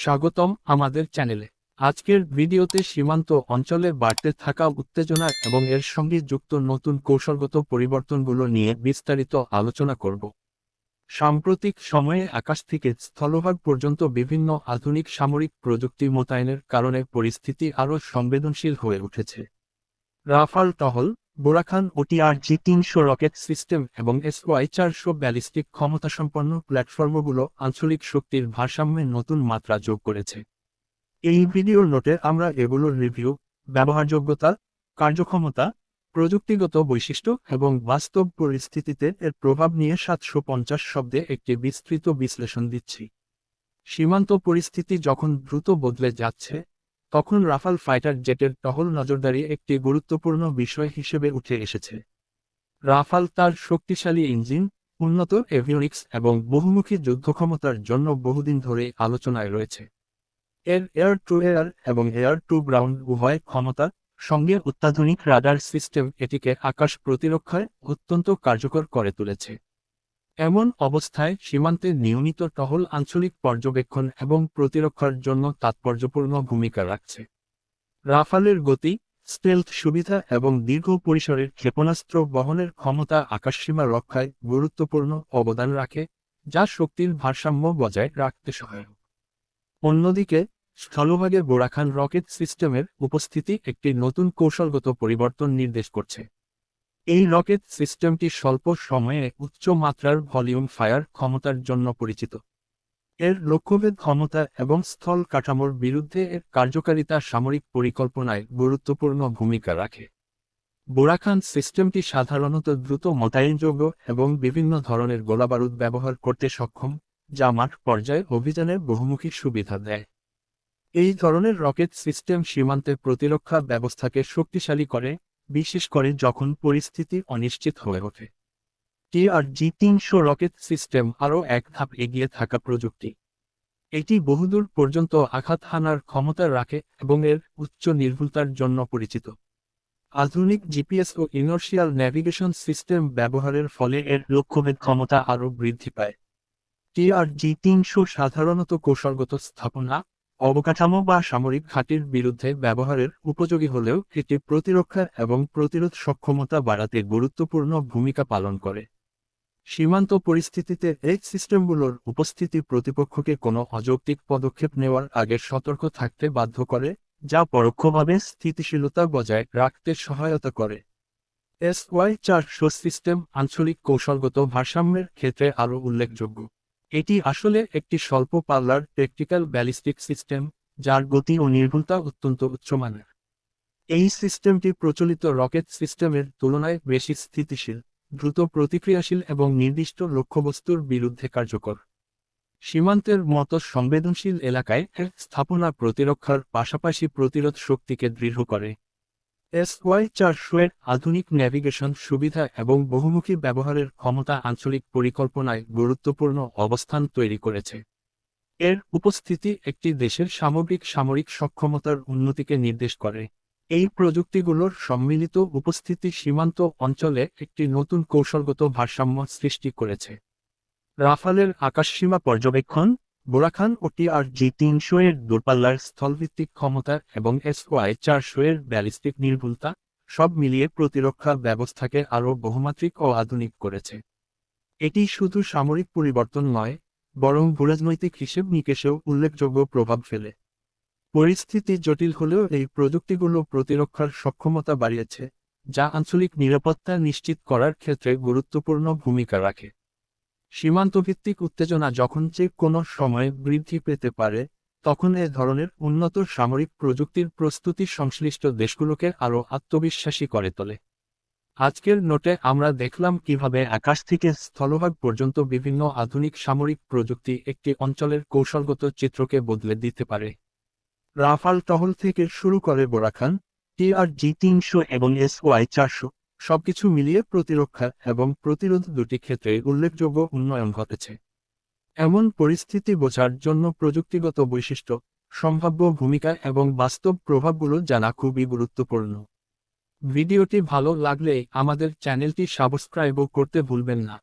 স্বাগতম আমাদের চ্যানেলে। আজকের ভিডিওতে সীমান্ত অঞ্চলে বাড়তে থাকা উত্তেজনা এবং এর সঙ্গে যুক্ত নতুন কৌশলগত পরিবর্তনগুলো নিয়ে বিস্তারিত আলোচনা করব। সাম্প্রতিক সময়ে আকাশ থেকে স্থলভাগ পর্যন্ত বিভিন্ন আধুনিক সামরিক প্রযুক্তি মোতায়েনের কারণে পরিস্থিতি আরও সংবেদনশীল হয়ে উঠেছে। রাফাল টহল বোরাখান ওটিআর জি তিনশো রকেট সিস্টেম এবং এসওয়াই চারশো ব্যালিস্টিক ক্ষমতাসম্পন্ন প্ল্যাটফর্মগুলো আঞ্চলিক শক্তির ভারসাম্যে নতুন মাত্রা যোগ করেছে। এই ভিডিওর নোটে আমরা এগুলোর রিভিউ ব্যবহারযোগ্যতা, কার্যক্ষমতা, প্রযুক্তিগত বৈশিষ্ট্য এবং বাস্তব পরিস্থিতিতে এর প্রভাব নিয়ে সাতশো পঞ্চাশ শব্দে একটি বিস্তৃত বিশ্লেষণ দিচ্ছি। সীমান্ত পরিস্থিতি যখন দ্রুত বদলে যাচ্ছে তখন রাফাল ফাইটার জেটের টহল নজরদারি একটি গুরুত্বপূর্ণ বিষয় হিসেবে উঠে এসেছে। রাফাল তার শক্তিশালী ইঞ্জিন, উন্নত এভিওনিক্স এবং বহুমুখী যুদ্ধক্ষমতার জন্য বহুদিন ধরে আলোচনায় রয়েছে। এর এয়ার টু এয়ার এবং এয়ার টু গ্রাউন্ড উভয় ক্ষমতা সঙ্গে অত্যাধুনিক রাডার সিস্টেম এটিকে আকাশ প্রতিরক্ষায় অত্যন্ত কার্যকর করে তুলেছে। এমন অবস্থায় সীমান্তে নিয়মিত টহল আঞ্চলিক পর্যবেক্ষণ এবং প্রতিরক্ষার জন্য তাৎপর্যপূর্ণ ভূমিকা রাখছে। রাফালের গতি স্টেলথ সুবিধা এবং দীর্ঘ পরিসরের ক্ষেপণাস্ত্র বহনের ক্ষমতা আকাশসীমা রক্ষায় গুরুত্বপূর্ণ অবদান রাখে, যা শক্তির ভারসাম্য বজায় রাখতে সহায়ক। অন্যদিকে, স্থলভাগে বোরাখান রকেট সিস্টেমের উপস্থিতি একটি নতুন কৌশলগত পরিবর্তন নির্দেশ করছে। এই রকেট সিস্টেমটি স্বল্প সময়ে উচ্চ মাত্রার ভলিউম ফায়ার ক্ষমতার জন্য পরিচিত। এর লক্ষ্যভেদ ক্ষমতা এবং স্থল কাঠামোর বিরুদ্ধে এর কার্যকারিতা সামরিক পরিকল্পনায় গুরুত্বপূর্ণ ভূমিকা রাখে। বোরাখান সিস্টেমটি সাধারণত দ্রুত মোতায়েনযোগ্য এবং বিভিন্ন ধরনের গোলাবারুদ ব্যবহার করতে সক্ষম, যা মাঠ পর্যায়ে অভিযানে বহুমুখী সুবিধা দেয়। এই ধরনের রকেট সিস্টেম সীমান্তে প্রতিরক্ষা ব্যবস্থাকে শক্তিশালী করে বিশেষ করে যখন পরিস্থিতি অনিশ্চিত হয়ে ওঠে। টিআর জি তিনশো রকেট সিস্টেম আরও এক ধাপ এগিয়ে থাকা প্রযুক্তি। এটি বহুদূর পর্যন্ত আঘাত হানার ক্ষমতা রাখে এবং এর উচ্চ নির্ভুলতার জন্য পরিচিত। আধুনিক জিপিএস ও ইনার্শিয়াল ন্যাভিগেশন সিস্টেম ব্যবহারের ফলে এর লক্ষ্যভেদ ক্ষমতা আরও বৃদ্ধি পায়। টিআর জি তিনশো সাধারণত কৌশলগত স্থাপনা অবকাঠামো বা সামরিক ঘাঁটির বিরুদ্ধে ব্যবহারের উপযোগী হলেও এটি প্রতিরক্ষা এবং প্রতিরোধ সক্ষমতা বাড়াতে গুরুত্বপূর্ণ ভূমিকা পালন করে। সীমান্ত পরিস্থিতিতে এই সিস্টেমগুলোর উপস্থিতি প্রতিপক্ষকে কোনো অযৌক্তিক পদক্ষেপ নেওয়ার আগে সতর্ক থাকতে বাধ্য করে, যা পরোক্ষভাবে স্থিতিশীলতা বজায় রাখতে সহায়তা করে। এস এসওয়াই চারশো সিস্টেম আঞ্চলিক কৌশলগত ভারসাম্যের ক্ষেত্রে আরও উল্লেখযোগ্য। এটি আসলে একটি স্বল্প পাল্লার টেকটিক্যাল ব্যালিস্টিক সিস্টেম, যার গতি ও নির্ভুলতা অত্যন্ত উচ্চমানের। এই সিস্টেমটি প্রচলিত রকেট সিস্টেমের তুলনায় বেশি স্থিতিশীল, দ্রুত প্রতিক্রিয়াশীল এবং নির্দিষ্ট লক্ষ্যবস্তুর বিরুদ্ধে কার্যকর। সীমান্তের মতো সংবেদনশীল এলাকায় স্থাপনা প্রতিরক্ষার পাশাপাশি প্রতিরোধ শক্তিকে দৃঢ় করে। এসওয়াই চারশো আধুনিক ন্যাভিগেশন সুবিধা এবং বহুমুখী ব্যবহারের ক্ষমতা আঞ্চলিক পরিকল্পনায় গুরুত্বপূর্ণ অবস্থান তৈরি করেছে। এর উপস্থিতি একটি দেশের সামগ্রিক সামরিক সক্ষমতার উন্নতিকে নির্দেশ করে। এই প্রযুক্তিগুলোর সম্মিলিত উপস্থিতি সীমান্ত অঞ্চলে একটি নতুন কৌশলগত ভারসাম্য সৃষ্টি করেছে। রাফালের আকাশসীমা পর্যবেক্ষণ বোরাখান ও টিআর জি তিনশো এর দূরপাল্লার স্থলভিত্তিক ক্ষমতা এবং এসওয়াই চারশো এর ব্যালিস্টিক নির্ভুলতা সব মিলিয়ে প্রতিরক্ষা ব্যবস্থাকে আরও বহুমাত্রিক ও আধুনিক করেছে। এটি শুধু সামরিক পরিবর্তন নয়, বরং ভূরাজনৈতিক হিসেব নিকেশেও উল্লেখযোগ্য প্রভাব ফেলে। পরিস্থিতি জটিল হলেও এই প্রযুক্তিগুলো প্রতিরক্ষার সক্ষমতা বাড়িয়েছে, যা আঞ্চলিক নিরাপত্তা নিশ্চিত করার ক্ষেত্রে গুরুত্বপূর্ণ ভূমিকা রাখে। সীমান্তভিত্তিক উত্তেজনা যখন যে কোনো সময়ে বৃদ্ধি পেতে পারে, তখন এ ধরনের উন্নত সামরিক প্রযুক্তির প্রস্তুতি সংশ্লিষ্ট দেশগুলোকে আরও আত্মবিশ্বাসী করে তোলে। আজকের নোটে আমরা দেখলাম কীভাবে আকাশ থেকে স্থলভাগ পর্যন্ত বিভিন্ন আধুনিক সামরিক প্রযুক্তি একটি অঞ্চলের কৌশলগত চিত্রকে বদলে দিতে পারে। রাফাল টহল থেকে শুরু করে বোরাখান টিআর জি তিনশো এবং এস ওয়াই চারশো। সবকিছু মিলিয়ে প্রতিরক্ষা এবং প্রতিরোধ দুটি ক্ষেত্রে উল্লেখযোগ্য উন্নয়ন ঘটেছে। এমন পরিস্থিতি বোঝার জন্য প্রযুক্তিগত বৈশিষ্ট্য, সম্ভাব্য ভূমিকা এবং বাস্তব প্রভাবগুলো জানা খুবই গুরুত্বপূর্ণ। ভিডিওটি ভালো লাগলে আমাদের চ্যানেলটি সাবস্ক্রাইবও করতে ভুলবেন না।